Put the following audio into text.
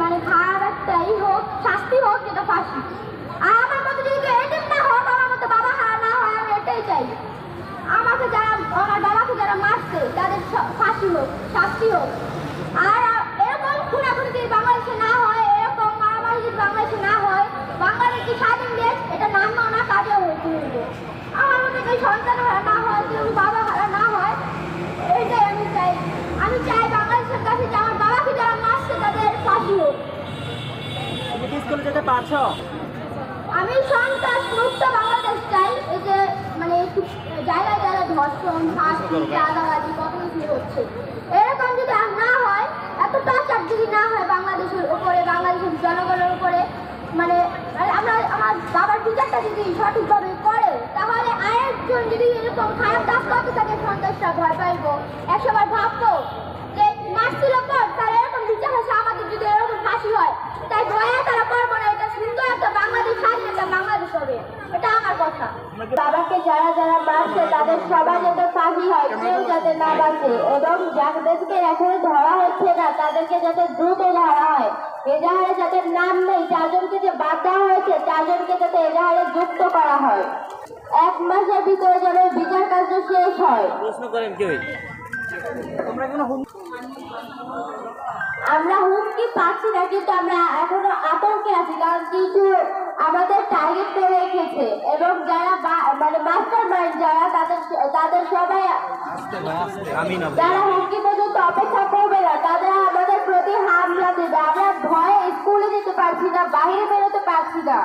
মানে ধার একটাই হোক, শাস্তি হোক যেটা ফাঁসি। আর আমার মতো যদি এটিএম না হোক, আমার মতো বাবা হা না হয়, আমি এটাই চাই। আমাকে যারা, আমার বাবাকে যারা মারছে, তাদের ফাঁসি হোক, শাস্তি হোক। আর এরকম খুনাখুনি যদি বাংলাদেশে না হয়, এরকম মারামারি যদি বাংলাদেশে না হয় বাংলাদেশ কি স্বাধীন দেশ, এটা নাম না কাজে হোক আমার মতো সন্তান যেতে পারছ? আমি সন্ত্রাস মুক্ত বাংলাদেশ চাই। এই যে মানে জায়গায় জায়গায় ধর্ষণ ফাঁসি চাঁদাবাজি কত কিছু হচ্ছে। এরকম যদি না হয় এত টর্চার যদি না হয় বাংলাদেশের উপরে বাংলাদেশের জনগণের উপরে মানে মানে আমরা আমার বাবার বিচারটা যদি সঠিকভাবে করে তাহলে আরেকজন যদি এরকম খারাপ কাজ করতে থাকে সন্ত্রাসটা ভয় পাইবো একশোবার ভাববো যে মারছিল পর তার এরকম বিচার হচ্ছে আমাদের যদি এরকম ফাঁসি হয় তাই ভয়ে তারা করব না এটা সুন্দর একটা বাংলাদেশ স্বাধীন একটা বাংলাদেশ হবে এটা আমার কথা। বাবাকে যারা যারা মারছে তাদের সবাই যাতে ফাঁসি হয়। কেউ যাতে না বাঁচে। এবং যাদেরকে এখনও ধরা হচ্ছে না। তাদেরকে যাতে দ্রুত ধরা হয়। এজাহারে যাদের নাম নেই চারজনকে যে বাদ দেওয়া হয়েছে চারজনকে যাতে এজাহারে যুক্ত করা হয়। এক মাসের ভিতরে যেন বিচার কার্য শেষ হয়। প্রশ্ন করেন কেউ? আমরা হুমকি পাচ্ছি না কিন্তু আমরা এখনও আতঙ্কে আছি। কারণ কিছু আমাদের টার্গেট রেখেছে এবং যারা মানে মাস্টার মাইন্ড যারা তাদের তাদের সবাই যারা হুমকি পর্যন্ত অপেক্ষা করবে না তারা আমাদের প্রতি হামলা দেবে। আমরা ভয়ে স্কুলে যেতে পারছি না বাইরে বেরোতে পারছি না।